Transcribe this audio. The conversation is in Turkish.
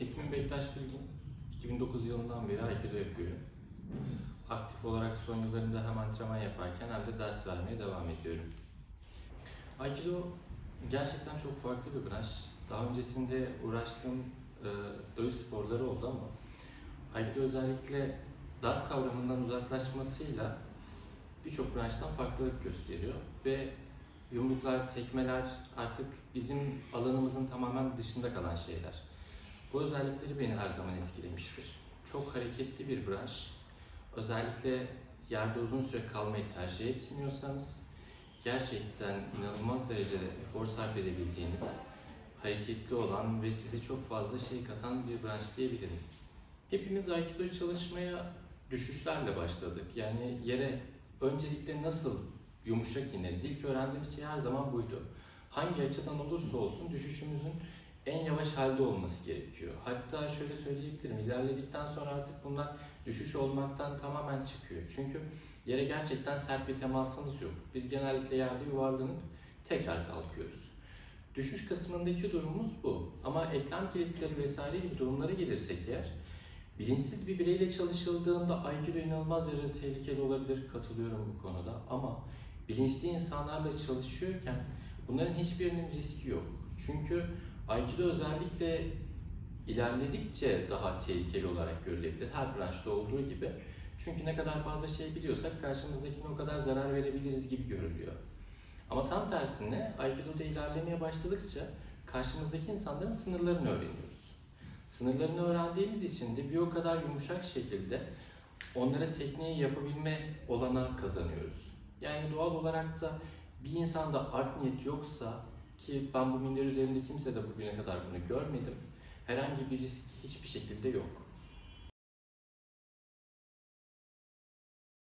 İsmim Bektaş Bilgin. 2009 yılından beri Aikido yapıyorum. Aktif olarak son yıllarımda hem antrenman yaparken hem de ders vermeye devam ediyorum. Aikido gerçekten çok farklı bir branş. Daha öncesinde uğraştığım e, dövüş sporları oldu ama Aikido özellikle darp kavramından uzaklaşmasıyla birçok branştan farklılık gösteriyor ve yumruklar, tekmeler artık bizim alanımızın tamamen dışında kalan şeyler. Bu özellikleri beni her zaman etkilemiştir. Çok hareketli bir branş. Özellikle yerde uzun süre kalmayı tercih etmiyorsanız gerçekten inanılmaz derecede efor sarf edebildiğiniz, hareketli olan ve size çok fazla şey katan bir branş diyebilirim. Hepimiz Aikido çalışmaya düşüşlerle başladık. Yani yere öncelikle nasıl yumuşak ineriz? İlk öğrendiğimiz şey her zaman buydu. Hangi açıdan olursa olsun düşüşümüzün en yavaş halde olması gerekiyor. Hatta şöyle söyleyebilirim, ilerledikten sonra artık bunlar düşüş olmaktan tamamen çıkıyor. Çünkü yere gerçekten sert bir temasımız yok. Biz genellikle yerde yuvarlanıp tekrar kalkıyoruz. Düşüş kısmındaki durumumuz bu. Ama eklem kilitleri vesaire gibi durumlara gelirsek eğer, bilinçsiz bir bireyle çalışıldığında Aikido inanılmaz derecede tehlikeli olabilir, katılıyorum bu konuda. Ama bilinçli insanlarla çalışıyorken bunların hiçbirinin riski yok. Çünkü Aikido özellikle ilerledikçe daha tehlikeli olarak görülebilir. Her branşta olduğu gibi. Çünkü ne kadar fazla şey biliyorsak karşımızdakine o kadar zarar verebiliriz gibi görülüyor. Ama tam tersine Aikido'da ilerlemeye başladıkça karşımızdaki insanların sınırlarını öğreniyoruz. Sınırlarını öğrendiğimiz için de bir o kadar yumuşak şekilde onlara tekniği yapabilme olanağı kazanıyoruz. Yani doğal olarak da bir insanda art niyet yoksa ki ben bu minder üzerinde kimse de bugüne kadar bunu görmedim. Herhangi bir risk hiçbir şekilde yok.